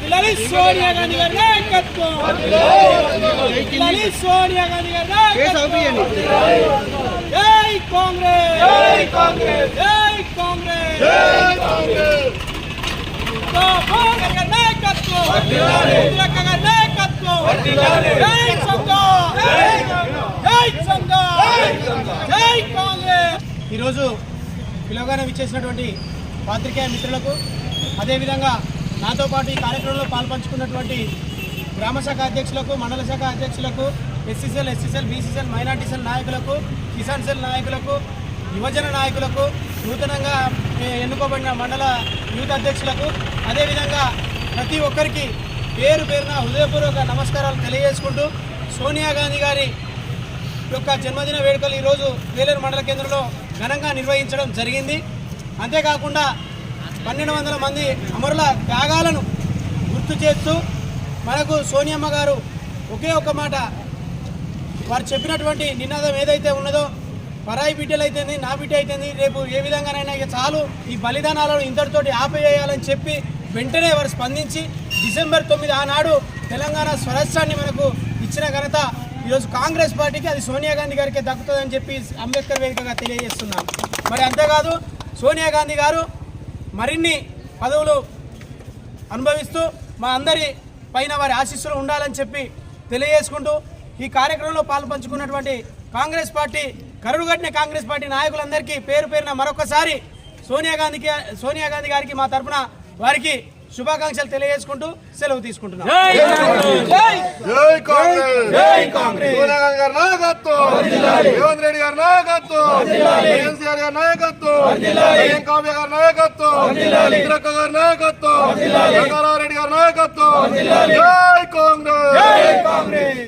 పిల్లలి సోనియా గాంధీ గారి నాయకత్వం. పిల్లలి సోనియా గాంధీ గారి నాయకత్వం. జై కాంగ్రెస్. జై కాంగ్రెస్. జై కాంగ్రెస్. జై కాంగ్రెస్. నాయకత్వం నాయకత్వం జై సంఘ జై సంఘ జై కాంగ్రెస్. ఈరోజు పిలవగానే విచ్చేసినటువంటి పాత్రికేయ మిత్రులకు అదేవిధంగా నాతో పాటు ఈ కార్యక్రమంలో పాల్పంచుకున్నటువంటి గ్రామ శాఖ అధ్యక్షులకు మండల శాఖ అధ్యక్షులకు SCCL SCCL BCCL minority cell నాయకులకు కిసాన్ సెల్ నాయకులకు యువజన నాయకులకు నూతనంగా ఎన్నుకోబడిన మండల యూత్ అధ్యక్షులకు అదేవిధంగా ప్రతి ఒక్కరికి పేరు పేరున హృదయపూర్వక నమస్కారాలు తెలియజేసుకుంటూ సోనియా గాంధీ గారి యొక్క జన్మదిన వేడుకలు ఈరోజు వేలేరు మండల కేంద్రంలో ఘనంగా నిర్వహించడం జరిగింది. అంతేకాకుండా పన్నెండు వందల మంది అమరుల త్యాగాలను గుర్తు చేస్తూ మనకు సోనియమ్మ గారు ఒకే ఒక మాట. వారు చెప్పినటువంటి నినాదం ఏదైతే ఉన్నదో పరాయి బిడ్డలు అయితేంది నా బిడ్డ అయితేంది రేపు ఏ విధంగానైనా ఇక చాలు ఈ బలిదానాలను ఇంతటితోటి ఆపేయాలని చెప్పి వెంటనే వారు స్పందించి డిసెంబర్ తొమ్మిది ఆనాడు తెలంగాణ స్వరాష్ట్రాన్ని మనకు ఇచ్చిన ఘనత ఈరోజు కాంగ్రెస్ పార్టీకి అది సోనియా గాంధీ గారికి దక్కుతుందని చెప్పి అంబేద్కర్ వేదికగా తెలియజేస్తున్నాను మరి అంతేకాదు సోనియా గాంధీ గారు మరిన్ని పదవులు అనుభవిస్తూ మా అందరి పైన వారి ఆశీస్సులు ఉండాలని చెప్పి తెలియజేసుకుంటూ ఈ కార్యక్రమంలో పాలు పంచుకున్నటువంటి కాంగ్రెస్ పార్టీ కరుడుగట్టిన కాంగ్రెస్ పార్టీ నాయకులందరికీ పేరు పేరున మరొకసారి సోనియా గాంధీకి సోనియా గాంధీ గారికి మా తరపున వారికి శుభాకాంక్షలు తెలియజేసుకుంటూ సెలవు తీసుకుంటున్నాం. కావ్య గారి నాయకత్వం. ఇంద్రక్క గారి నాయకత్వం. రంగారావు రెడ్డి గారి నాయకత్వం. జై కాంగ్రెస్.